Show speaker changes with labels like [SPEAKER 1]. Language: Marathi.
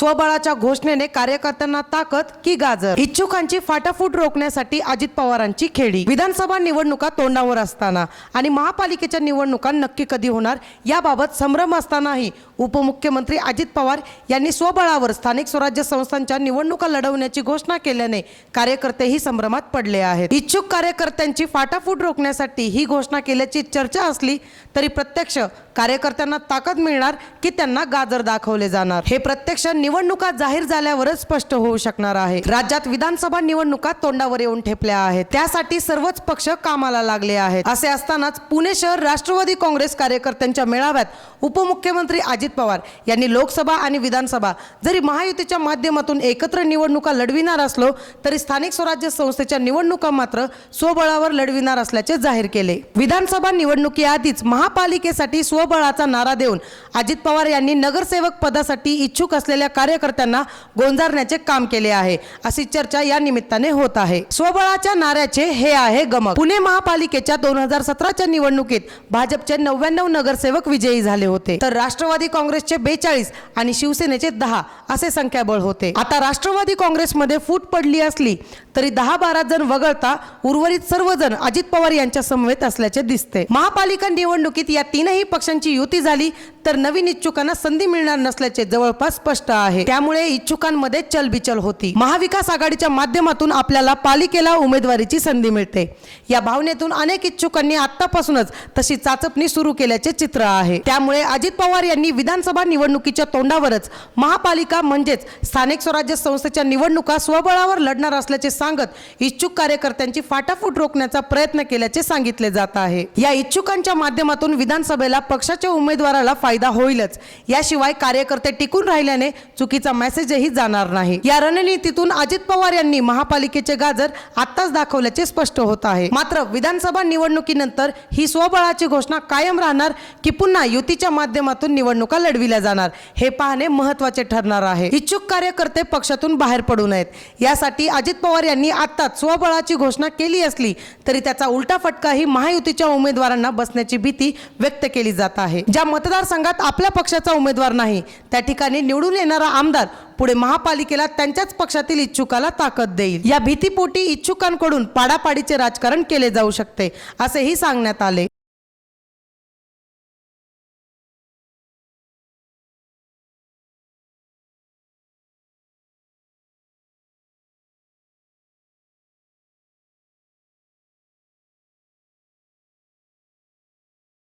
[SPEAKER 1] स्वबळाच्या घोषणेने कार्यकर्त्यांना ताकद की गाजर? इच्छुकांची फाटाफूट रोखण्यासाठी अजित पवारांची खेळी. विधानसभा निवडणुका तोंडावर असताना आणि महापालिकेच्या निवडणुका नक्की कधी होणार याबाबत संभ्रम असतानाही उपमुख्यमंत्री अजित पवार यांनी स्वबळावर स्थानिक स्वराज्य संस्थांच्या निवडणुका लढवण्याची घोषणा केल्याने कार्यकर्तेही संभ्रमात पडले आहेत. इच्छुक कार्यकर्त्यांची फाटाफूट रोखण्यासाठी ही घोषणा केल्याची चर्चा असली तरी प्रत्यक्ष कार्यकर्त्यांना ताकद मिळणार की त्यांना गाजर दाखवले जाणार. हे प्रत्यक्ष निवडणुका जाहीर झाल्यावरच स्पष्ट होऊ शकणार आहे. राज्यात विधानसभा निवडणुका तोंडावर येऊन ठेपल्या आहेत. त्यासाठी सर्वच पक्ष कामाला लागले आहेत. असे असतानाच पुणे शहर राष्ट्रवादी काँग्रेस कार्यकर्त्यांच्या मेळाव्यात उपमुख्यमंत्री अजित पवार यांनी लोकसभा आणि विधानसभा जरी महायुतीच्या माध्यमातून एकत्र निवडणुका लढविणार असलो तरी स्थानिक स्वराज्य संस्थेच्या निवडणुका मात्र स्वबळावर लढविणार असल्याचे जाहीर केले. विधानसभा निवडणुकीआधीच महापालिकेसाठी स्वबळाचा नारा देऊन अजित पवार यांनी नगरसेवक पदासाठी इच्छुक असलेल्या कार्यकर्त्यांना गोंजारण्याचे काम केले आहे. अशी चर्चा या निमित्ताने होत आहे. स्वबळाच्या नाऱ्याचे हे आहे गमक. पुणे महापालिकेच्या दोन हजार सतराच्या निवडणुकीत भाजपचे नव्याण्णव नगरसेवक विजयी झाले होते. तर राष्ट्रवादी काँग्रेसचे बेचाळीस आणि शिवसेनेचे दहा असे संख्याबळ होते. आता राष्ट्रवादी काँग्रेसमध्ये फूट पडली असली तरी दहा बारा जण वगळता उर्वरित सर्वजण अजित पवार यांच्या समवेत असल्याचे दिसते. महापालिका निवडणुकीत या तीनही पक्षांची युती झाली तर नवीन इच्छुकांना संधी मिळणार नसल्याचे जवळपास स्पष्ट आहे. त्यामुळे इच्छुकांमध्ये चलबिचल होती. महाविकास आघाडीच्या माध्यमातून आपल्याला पालिकेला उमेदवारीची संधी मिळते. या भावनेतून अनेक इच्छुकांनी आतापासूनच तशी चाचपणी सुरू केल्याचे चित्र आहे. त्यामुळे अजित पवार यांनी विधानसभा निवडणुकीच्या तोंडावरच महापालिका म्हणजेच स्थानिक स्वराज्य संस्थेच्या निवडणुका स्वबळावर लढणार असल्याचे सांगत इच्छुक कार्यकर्त्यांची फाटाफूट रोखण्याचा प्रयत्न केल्याचे सांगितले जात आहे. या इच्छुकांच्या माध्यमातून विधानसभेला पक्षाच्या उमेदवाराला फायदा होईलच. याशिवाय कार्यकर्ते टिकून राहिल्याने चुकीचा मेसेजही जाणार नाही. या रणनीतीतून अजित पवार यांनी महापालिकेचे गाजर आत्ताच दाखवल्याचे स्पष्ट होत आहे. मात्र विधानसभा निवडणुकीनंतर ही स्वबळाची घोषणा कायम राहणार की पुन्हा युतीच्या माध्यमातून निवडणुका लढविल्या जाणार हे पाहणे महत्त्वाचे ठरणार आहे. इच्छुक कार्यकर्ते पक्षातून बाहेर पडू नयेत. यासाठी अजित पवार यांनी आत्ताच स्वबळाची घोषणा केली असली तरी त्याचा उलटा फटकाही महायुतीच्या उमेदवारांना बसण्याची भीती व्यक्त केली जात आहे. ज्या मतदारसंघात आपल्या पक्षाचा उमेदवार नाही त्या ठिकाणी निवडून येणारा आमदार पुढे महापालिकेला त्यांच्याच पक्षातील इच्छुकाला ताकद देईल. या भीतीपोटी इच्छुकांकडून पाडापाडीचे राजकारण केले जाऊ शकते असेही सांगण्यात आले.